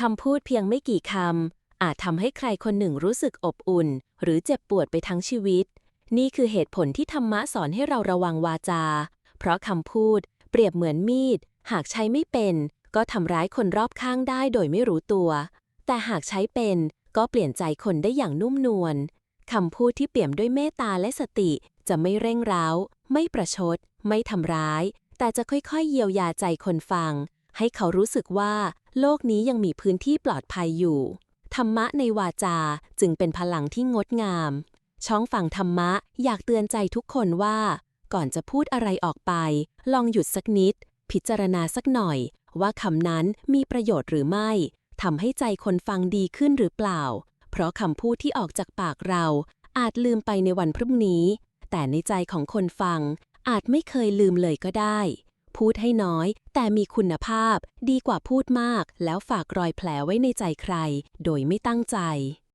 คำพูดเพียงไม่กี่คำ อาจทำให้ใครคนหนึ่งรู้สึกอบอุ่น หรือเจ็บปวดไปทั้งชีวิต นี่คือเหตุผลที่ธรรมะสอนให้เราระวังวาจา เพราะคำพูด เปรียบเหมือนมีด หากใช้ไม่เป็น ก็ทำร้ายคนรอบข้างได้โดยไม่รู้ตัว แต่หากใช้เป็น ก็เปลี่ยนใจคนได้อย่างนุ่มนวลคำพูดที่เปี่ยมด้วยเมตตาและสติ จะไม่เร่งร้าว ไม่ประชด ไม่ทำร้าย แต่จะค่อยๆ เยียวยาใจคนฟัง ให้เขารู้สึกว่าโลกนี้ยังมีพื้นที่ปลอดภัยอยู่ ธรรมะในวาจาจึงเป็นพลังที่งดงาม ช่องฟังธรรมะอยากเตือนใจทุกคนว่า ก่อนจะพูดอะไรออกไป ลองหยุดสักนิด พิจารณาสักหน่อย ว่าคำนั้นมีประโยชน์หรือไม่ทำให้ใจคนฟังดีขึ้นหรือเปล่า เพราะคำพูดที่ออกจากปากเรา อาจลืมไปในวันพรุ่งนี้ แต่ในใจของคนฟังอาจไม่เคยลืมเลยก็ได้ พูดให้น้อย แต่มีคุณภาพ ดีกว่าพูดมาก แล้วฝากรอยแผลไว้ในใจใคร โดยไม่ตั้งใจ